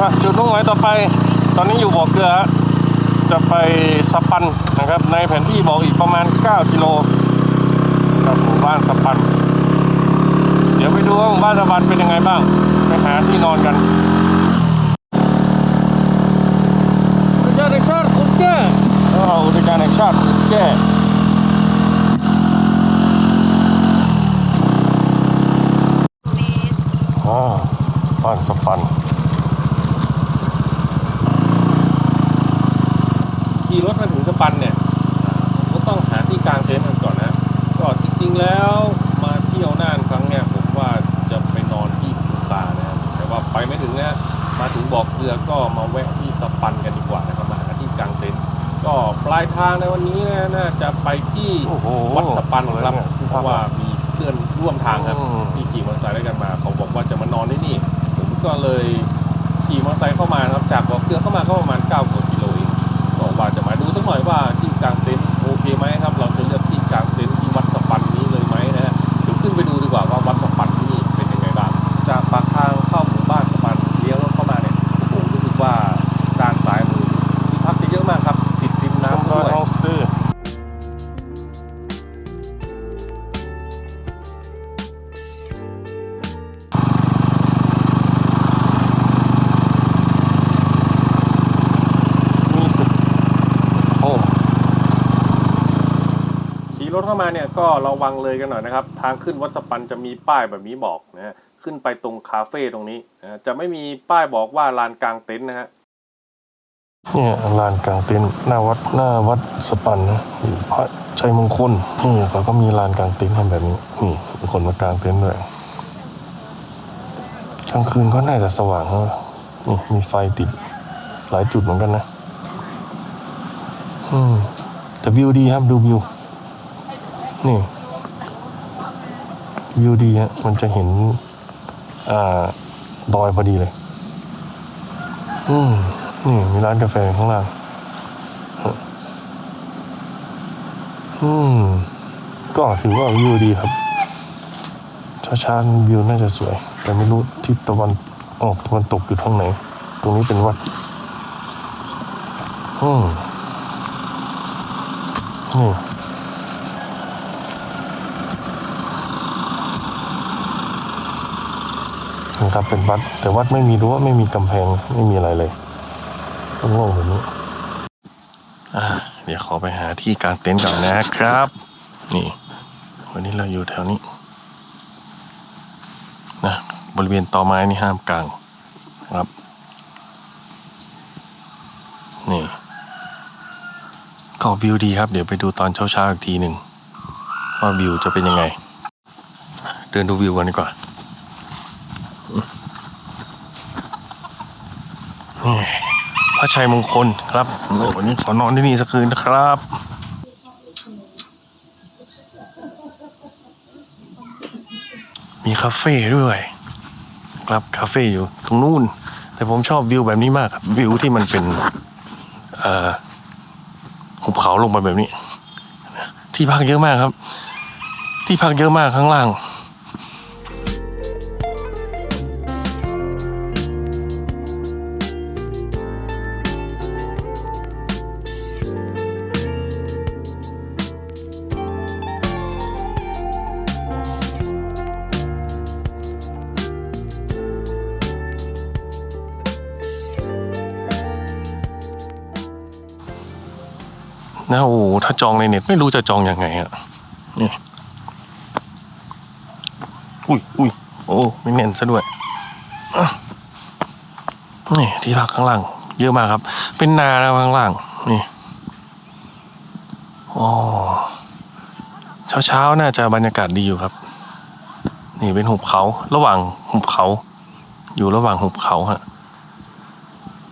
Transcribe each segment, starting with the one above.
อะจุดมุ่งหมายต่อไป ตอนนี้อยู่บ่อเกลือฮะจะไปสปันนะครับ ในแผนที่บอกอีกประมาณ 9 กิโลกับหมู่บ้านสปัน เดี๋ยวไปดูว่าหมู่บ้านสปันเป็นยังไงบ้าง ไปหาที่นอนกันอุทยานแห่งชาติขุนแจ้อ๋ออุทยานแห่งชาติขุนแจ้อ๋อบ้านสปัน ขี่รถมาถึงสปันเนี่ยก็ต้องหาที่กางเต็นท์กันก่อนนะ ก็จริงๆแล้วมาเที่ยวน่านครั้งเนี่ยผมว่าจะไปนอนที่ภูคานะครับแต่ว่าไปไม่ถึงนะมาถึงบอกเกลือก็มาแวะที่สปันกันดีกว่านะครับมาหาที่กางเต็นท์ก็ปลายทางในวันนี้นะน่าจะไปที่โอ้โหวัดสปันครับเลยเนี่ยเพราะว่ามีเพื่อนร่วมทางครับอืมที่ขี่มอเตอร์ไซค์ด้วยกันมา เขาบอกว่าจะมานอนที่นี่ ผมก็เลยขี่มอเตอร์ไซค์เข้ามานะครับจากบอกเกลือเข้ามาก็ประมาณ9 หน่อยว่า รถเข้ามาเนี่ยก็ระวังเลยกันหน่อยนะครับ ทางขึ้นวัดสปันจะมีป้ายแบบนี้บอกนะฮะขึ้นไปตรงคาเฟ่ตรงนี้นะจะไม่มีป้ายบอกว่าลานกลางเต็นท์นะฮะเนี่ยลานกลางเต็นท์หน้าวัดหน้าวัดสปันนะพระชัยมงคลนี่เขาก็มีลานกลางเต็นท์ทำแบบนี้นี่มีคนมากลางเต็นท์ด้วยกลางคืนก็น่าจะสว่างนะนี่มีไฟติดหลายจุดเหมือนกันนะ อืมแต่วิวดีครับดูวิว นี่วิวดีฮะมันจะเห็นอ่าดอยพอดีเลย อืมนี่มีร้านกาแฟข้างล่างอืมก็ถือว่าวิวดีครับช้าๆวิวน่าจะสวย แต่ไม่รู้ทิศตะวันออกตะวันตกอยู่ทางไหน ตรงนี้เป็นวัดอืมนี่ นะครับเป็นวัด แต่วัดไม่มีรั้วไม่มีกำแพงไม่มีอะไรเลยโล่งแบบนี้อ่าเดี๋ยวขอไปหาที่กางเต็นท์ก่อนนะครับ นี่ วันนี้เราอยู่แถวนี้นะบริเวณตอไม้นี่ห้ามกลางนะครับ นี่ก็วิวดีครับ เดี๋ยวไปดูตอนเช้าๆอีกทีหนึ่งว่าวิวจะเป็นยังไง เดินดูวิวกันดีกว่า พระชัยมงคลครับโอ้วันนี้ขอนอนที่นี่สักคืนนะครับมีคาเฟ่ด้วยครับคาเฟ่อยู่ตรงนู้น แต่ผมชอบวิวแบบนี้มากครับวิวที่มันเป็นเอ่อหุบเขาลงไปแบบนี้ ที่พักเยอะมากครับ ที่พักเยอะมากข้างล่าง นะโอ้โหถ้าจองในเน็ตไม่รู้จะจองยังไงอะนี่อุ้ยอุ้ยโอ้ไม่แน่นซะด้วยนี่ที่พักข้างล่าง เยอะมากครับ เป็นนาแล้วข้างล่าง นี่โอ้เช้าเช้าๆน่าจะบรรยากาศดีอยู่ครับ นี่เป็นหุบเขา ระหว่างหุบเขา อยู่ระหว่างหุบเขาฮะ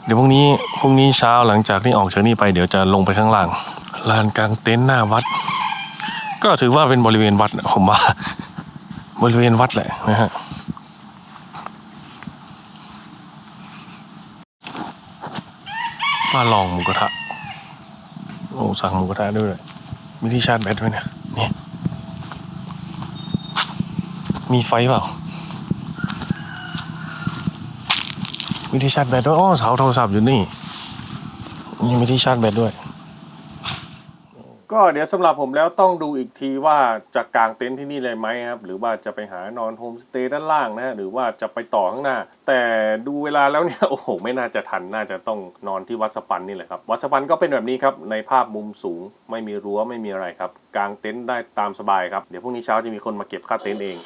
เดี๋ยวพรุ่งนี้พรุ่งนี้เช้าหลังจากที่ออกจากนี่ไปเดี๋ยวจะลงไปข้างล่าง ลานกลางเต็นท์หน้าวัด ก็ถือว่าเป็นบริเวณวัดผมว่า บริเวณวัดแหละนะฮะป้าลองหมูกระทะโอ้สั่งหมูกระทะด้วยเลยมีที่ชาร์จแบตด้วยเนี่ยนี่มีไฟเปล่ามีที่ชาร์จแบตด้วยอ๋อเสาโทรศัพท์อยู่นี่มีที่ชาร์จแบตด้วย ก็เดี๋ยวสำหรับผมแล้วต้องดูอีกทีว่าจะกางเต็นท์ที่นี่เลยไหมครับ หรือว่าจะไปหานอนโฮมสเตย์ด้านล่างนะฮะหรือว่าจะไปต่อข้างหน้า แต่ดูเวลาแล้วเนี่ยโอ้โหไม่น่าจะทันน่าจะต้องนอนที่วัดสปันนี่แหละครับ วัดสปันก็เป็นแบบนี้ครับในภาพมุมสูง ไม่มีรั้วไม่มีอะไรครับกางเต็นท์ได้ตามสบายครับเดี๋ยวพรุ่งนี้เช้าจะมีคนมาเก็บค่าเต็นท์เอง